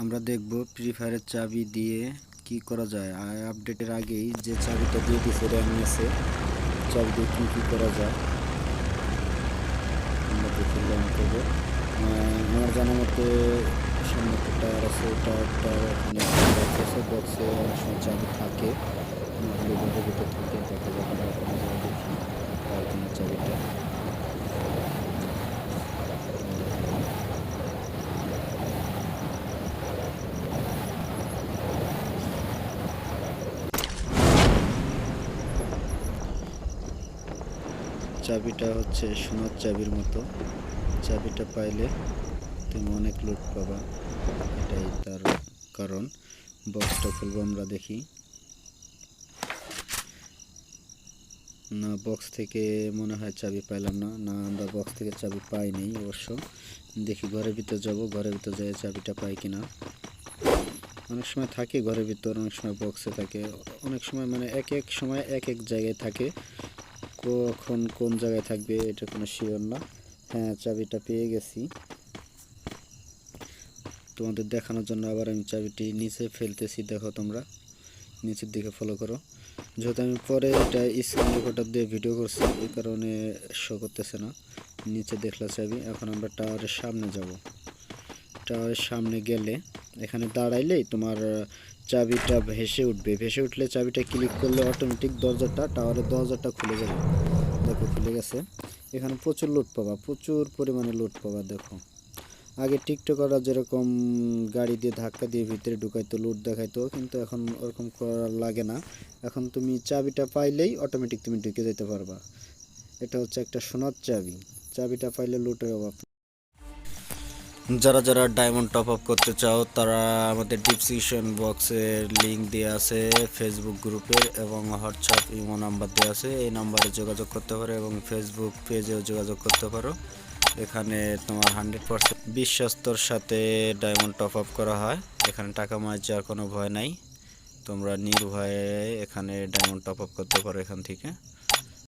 আমরা দেখব ফ্রি ফায়ারের চাবি দিয়ে কি করা যায়। আর আপডেটের আগেই যে চাবিটা দিয়ে দিছে র্যাম এসে চাবি দিয়ে কী কী করা যায়? আমরা দেখে র্যাম করব। আমার জানা মতে একটা টায়ার আছে ওটা একটা বক্স অনেক সময় চাবি থাকে। থাকে দেখা যাক আমরা ওখানে যাই দেখি আর কিনা চাবিটা চাবিটা হচ্ছে সোনার চাবির মতো। চাবিটা পাইলে তুমি অনেক লুট পাবা। এটাই তার কারণ। বক্সটা খুলবো আমরা দেখি। না বক্স থেকে মনে হয় চাবি পাইলাম না। না, আমরা বক্স থেকে চাবি পাইনি অবশ্য। দেখি ঘরের ভিতর যাব, ঘরের ভিতর যাই চাবিটা পাই কিনা। অনেক সময় থাকে ঘরের ভিতর, অনেক সময় বক্সে থাকে। অনেক সময় মানে এক এক সময় এক এক জায়গায় থাকে। কখন কোন জায়গায় থাকবে এটা কোনো শিওর না। হ্যাঁ চাবিটা পেয়ে গেছি। তোমাদের দেখানোর জন্য আবার আমি চাবিটি নিচে ফেলতেছি, দেখো তোমরা। নিচের দিকে ফলো করো। যেহেতু আমি পরে এটা স্ক্রিন রেকর্ডার দিয়ে ভিডিও করছি, এই কারণে শো করতেছে না। নিচে দেখলা চাবি, এখন আমরা টাওয়ারের সামনে যাব। টাওয়ারের সামনে গেলে এখানে দাঁড়াইলেই তোমার চাবিটা ভেসে উঠবে। ভেসে উঠলে চাবিটা ক্লিক করলে অটোমেটিক দরজাটা টাওয়ারের দরজাটা খুলে যাবে। দেখো, খুলে গেছে। এখানে প্রচুর লুট পাবা, প্রচুর পরিমাণে লুট পাবা, দেখো। আগে টিকটকাররা যেরকম গাড়ি দিয়ে ধাক্কা দিয়ে ভিতরে ঢুকাইতো লুট দেখাইতো, কিন্তু এখন ওরকম করা লাগে না। এখন তুমি চাবিটা পাইলেই অটোমেটিক তুমি ঢুকে যেতে পারবা। এটা হচ্ছে একটা সোনার চাবি। চাবিটা পাইলে লুটের অভাব যারা যারা ডায়মন্ড টপ আপ করতে চাও, তারা আমাদের ডিসক্রিপশন বক্সের লিংক দেওয়া আছে ফেসবুক গ্রুপের এবং হোয়াটসঅ্যাপ ইমো নাম্বার দেওয়া আছে। এই নাম্বারে যোগাযোগ করতে পারো এবং ফেসবুক পেজেও যোগাযোগ করতে পারো। এখানে তোমার হান্ড্রেড পার্সেন্ট বিশ্বস্তর সাথে ডায়মন্ড টপ আপ করা হয়। এখানে টাকা মার যাওয়ার কোনো ভয় নাই। তোমরা নির্ভয়ে এখানে ডায়মন্ড টপ আপ করতে পারো এখান থেকে।